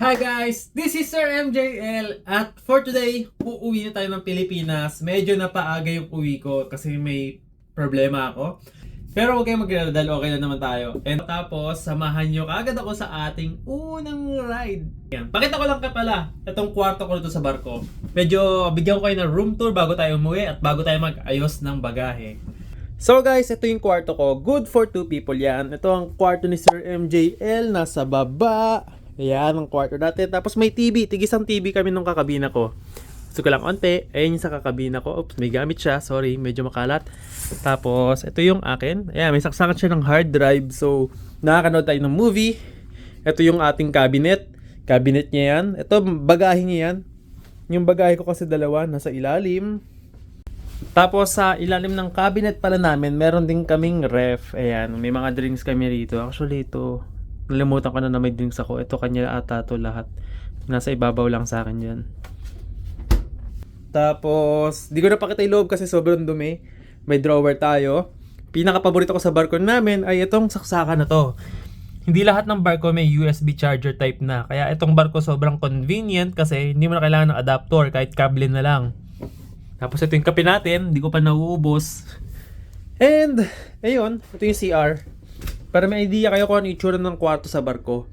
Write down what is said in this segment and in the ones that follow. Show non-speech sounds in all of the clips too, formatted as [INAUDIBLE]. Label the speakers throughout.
Speaker 1: Hi guys! This is Sir MJL at for today, uuwi na tayo ng Pilipinas. Medyo napaaga yung uwi ko kasi may problema ako. Pero huwag kayong mag okay na naman tayo. And tapos, samahan nyo kaagad ako sa ating unang ride. Yan. Pakita ko lang ka pala, itong kwarto ko dito sa barko. Medyo bigyan ko kayo ng room tour bago tayo umuwi at bago tayo mag-ayos ng bagahe. So guys, ito yung kwarto ko. Good for two people yan. Ito ang kwarto ni Sir MJL. Nasa baba. Ayan ang kwarto natin. Tapos may TV. Tigisang TV kami nung kakabina ko. Gusto ko lang onte. Ayan yung sa kakabina ko. Oops, may gamit siya. Sorry, medyo makalat. Tapos, ito yung akin. Ayan, may saksakan siya ng hard drive. So, nakakanood tayo ng movie. Ito yung ating cabinet. Cabinet niya yan. Ito, bagahe niya yan. Yung bagahe ko kasi dalawa, nasa ilalim. Tapos sa ilalim ng cabinet pala namin, meron din kaming ref. Ayan, may mga drinks kami rito. Actually, ito, nalimutan ko na na may drinks ako. Ito kanya ata to lahat. Nasa ibabaw lang sa akin yan. Tapos, di ko na pakita yung loob kasi sobrang dumi. May drawer tayo. Pinaka-paborito ko sa barko namin ay itong saksakan na to. Hindi lahat ng barko may USB charger type na. Kaya itong barko sobrang convenient kasi hindi mo na kailangan ng adapter kahit kable na lang. Tapos ito yung kape natin, hindi ko pa nauubos. And, ayun, ito yung CR. Para may idea kayo kung ano itsura ng kwarto sa barko.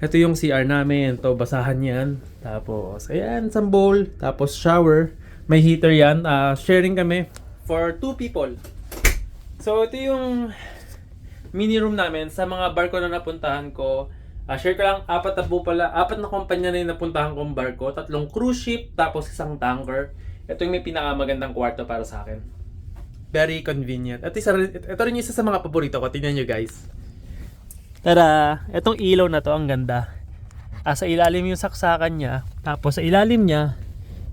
Speaker 1: Ito yung CR namin. Ito, basahan yan. Tapos, ayan, isang bowl. Tapos, shower. May heater yan. Ah, sharing kami for two people. So, ito yung mini room namin sa mga barko na napuntahan ko. Ah, share ko lang, apat na pala, apat na kumpanya na yung napuntahan kong barko. Tatlong cruise ship, tapos isang tanker. Ito yung may pinakamagandang kwarto para sa akin. Very convenient. At isa, ito rin isa sa mga paborito ko. Tingnan nyo guys. Tara, itong ilaw na to ang ganda. Ah, sa ilalim yung saksakan niya. Tapos sa ilalim niya,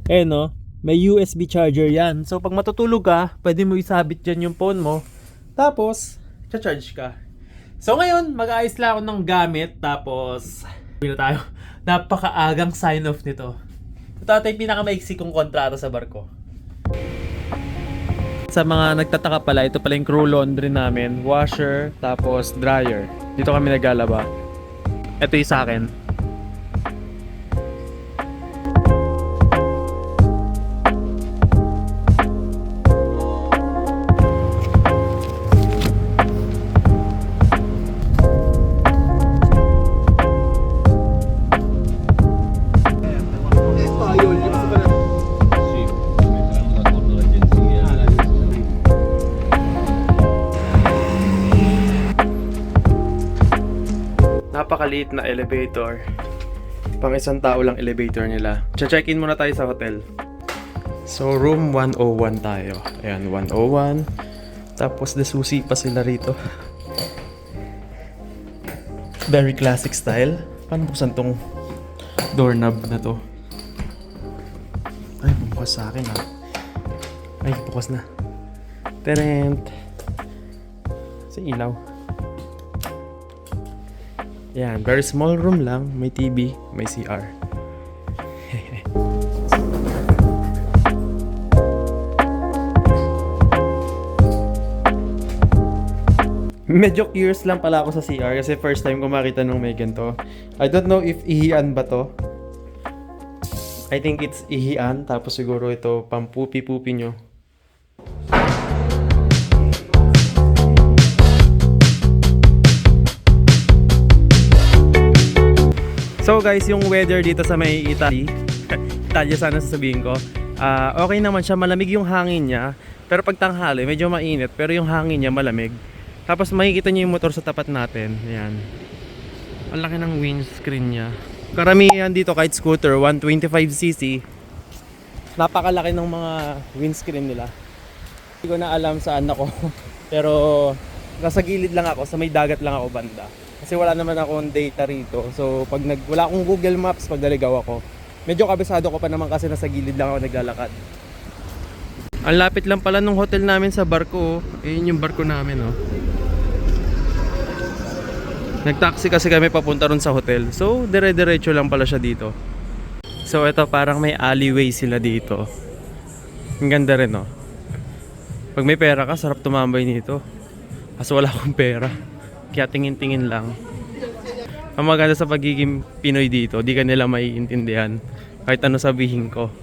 Speaker 1: eh no, may USB charger yan. So pag matutulog ka, pwede mo isabit dyan yung phone mo. Tapos, cha-charge ka. So ngayon, mag-aayos lang ako ng gamit. Tapos, na tayo. [LAUGHS] Napakaagang sign off nito. Ito ata yung pinakamaiksi kong kontrata sa barko. Sa mga nagtataka pala, ito pala yung crew laundry namin. Washer, tapos dryer. Dito kami naglalaba. Ito yung sa akin. Napakaliit na elevator. Pang isang tao lang elevator nila. Che-check-in muna tayo sa hotel. So, room 101 tayo. Ayan, 101. Tapos, desusi pa sila rito. Very classic style. Paano buksan tong doorknob na to? Ay, bukas sa akin ha. Ay, bukas na. Terent. Sa ilaw. Yan, very small room lang. May TV, may CR. [LAUGHS] Medyo curious lang pala ako sa CR kasi first time ko makita nung may ganito. I don't know if ihian ba to. I think it's ihian tapos siguro ito pampupi-pupi nyo. So guys, yung weather dito sa may Italy, [LAUGHS] Italia sana sasabihin ko, ah, okay naman siya, malamig yung hangin niya, pero pag tanghali, medyo mainit, pero yung hangin niya malamig. Tapos makikita niyo yung motor sa tapat natin, ayan. Ang laki ng windscreen niya. Karamihan dito kahit scooter, 125cc, napakalaki ng mga windscreen nila. Hindi ko na alam saan ako, [LAUGHS] pero nasa gilid lang ako, sa may dagat lang ako banda. Kasi wala naman akong data rito. So pag nag wala akong Google Maps pag naligaw ako. Medyo kabisado ko pa naman kasi nasa gilid lang ako naglalakad. Ang lapit lang pala nung hotel namin sa barko. oh. Ayun yung barko namin oh. Nagtaxi kasi kami papunta ron sa hotel. So dire-diretso lang pala siya dito. So ito parang may alleyway sila dito. Ang ganda rin oh. Pag may pera ka, sarap tumambay nito. Kaso wala akong pera. Kaya tingin-tingin lang. Ang maganda sa pagiging Pinoy dito, di ka nila maiintindihan kahit ano sabihin ko.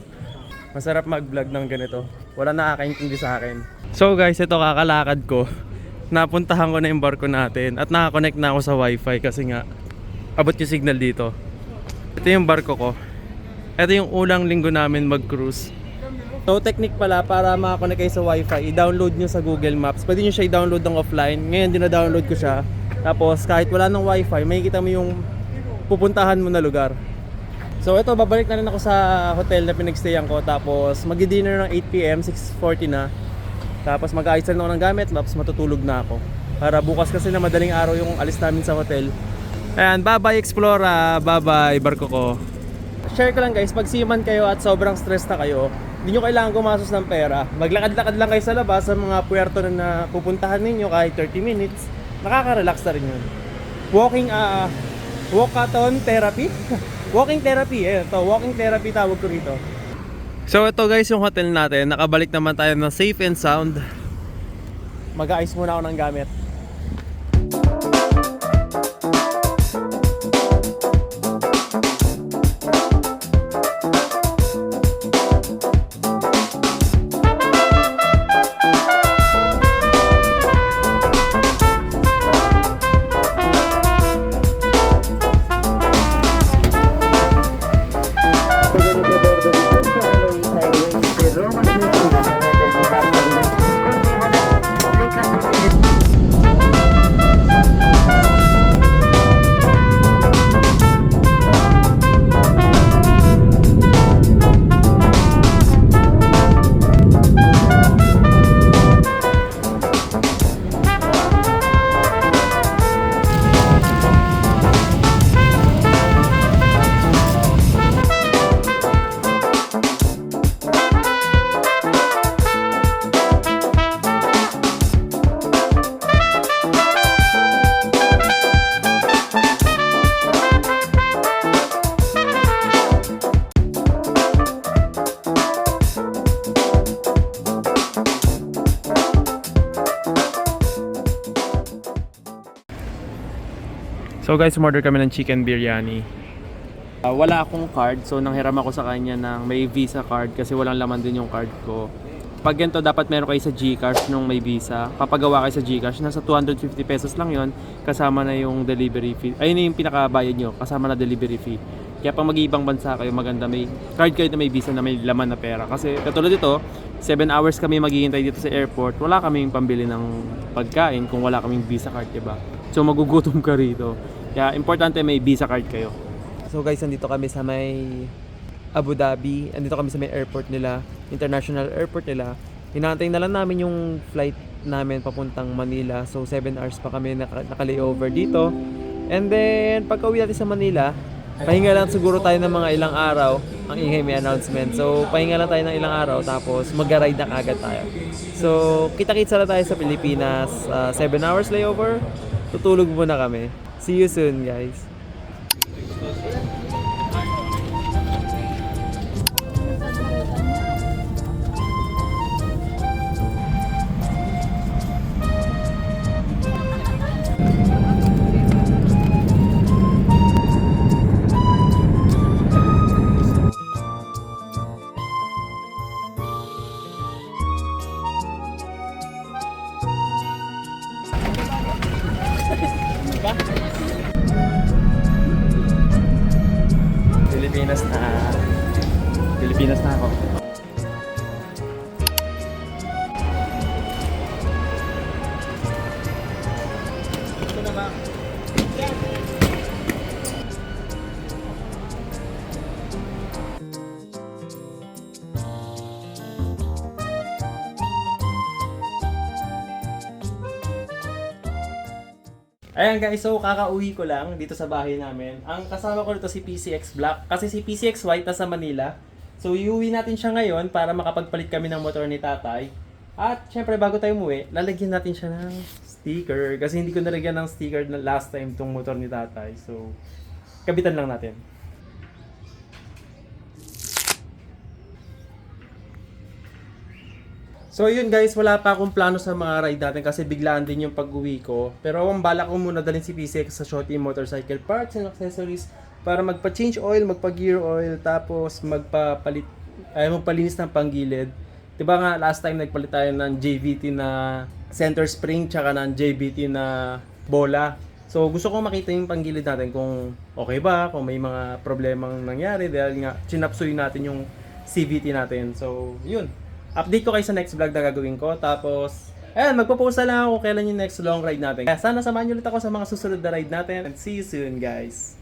Speaker 1: Masarap mag-vlog ng ganito. Wala nakakaintindi sa akin. So guys, ito kakalakad ko. Napuntahan ko na yung barko natin at nakakonect na ako sa wifi kasi nga abot yung signal dito. Ito yung barko ko. Ito yung ulang linggo namin mag-cruise. So technique pala para makakonect kayo sa wifi, i-download nyo sa Google Maps. Pwede nyo siya i-download ng offline. Ngayon dina-download ko siya. Tapos kahit wala ng wifi, makikita mo yung pupuntahan mo na lugar. So ito, babalik na rin ako sa hotel na pinagstayan ko. Tapos magi-dinner ng 8pm, 6.40 na. Tapos mag-aayos na ako ng gamit, tapos matutulog na ako. Para bukas kasi na madaling araw yung alis namin sa hotel. Ayan, bye-bye Explora, bye-bye barko ko. Share ko lang guys, pag seaman kayo at sobrang stress na kayo, hindi nyo kailangan gumastos ng pera. Maglakad-lakad lang kayo sa labas sa mga puerto na napupuntahan ninyo kahit 30 minutes. Nakaka-relax na rin yun. Walking, ah, walkathon therapy? [LAUGHS] walking therapy, eh. Ito, walking therapy tawag ko rito. So ito guys yung hotel natin. Nakabalik naman tayo ng safe and sound. Mag-aayos muna ako ng gamit. So guys, umorder kami ng chicken biryani. Ah, wala akong card, so nanghiram ako sa kanya ng may Visa card kasi walang laman din yung card ko. Pag ganito, dapat meron kayo sa Gcash nung may Visa. Papagawa kayo sa Gcash, nasa 250 pesos lang yon kasama na yung delivery fee. Ayun na yung pinakabayad nyo, kasama na delivery fee. Kaya pag mag-ibang bansa kayo, maganda may card kayo na may Visa na may laman na pera. Kasi katulad dito, 7 hours kami maghihintay dito sa airport, wala kaming pambili ng pagkain kung wala kaming Visa card, diba? So magugutom ka rito. Kaya importante may Visa card kayo. So guys, nandito kami sa may Abu Dhabi. Andito kami sa may airport nila, international airport nila. Hinahantay na lang namin yung flight namin papuntang Manila. So 7 hours pa kami naka, naka-layover dito. And then pagka uwi natin sa Manila, pahinga lang siguro tayo ng mga ilang araw. Ang ingay may announcement. So pahinga lang tayo ng ilang araw tapos mag-ride na kagad tayo. So kita-kitsa na tayo sa Pilipinas. 7 hours layover. Tutulog muna kami. See you soon guys. Ayan guys, so kakauwi ko lang dito sa bahay namin. Ang kasama ko dito si PCX Black kasi si PCX White nasa Manila. So iuwi natin siya ngayon para makapagpalit kami ng motor ni tatay. At syempre bago tayo umuwi, lalagyan natin siya ng sticker kasi hindi ko nalagyan ng sticker na last time tong motor ni tatay. So kabitan lang natin. So yun guys, wala pa akong plano sa mga ride natin kasi biglaan din yung pag-uwi ko. Pero ang balak ko muna dalhin si PCX sa Shorty Motorcycle Parts and Accessories para magpa-change oil, magpa-gear oil, tapos magpapalit, ay magpalinis ng panggilid. 'Di ba nga last time nagpalit tayo ng JVT na center spring tsaka ng JVT na bola. So gusto kong makita yung panggilid natin kung okay ba, kung may mga problemang nangyari dahil nga chinapsuy natin yung CVT natin. So yun, update ko kayo sa next vlog na gagawin ko. Tapos, ayan, magpo-post na lang ako kailan yung next long ride natin. Kaya sana samahan nyo ulit ako sa mga susunod na ride natin. And see you soon, guys.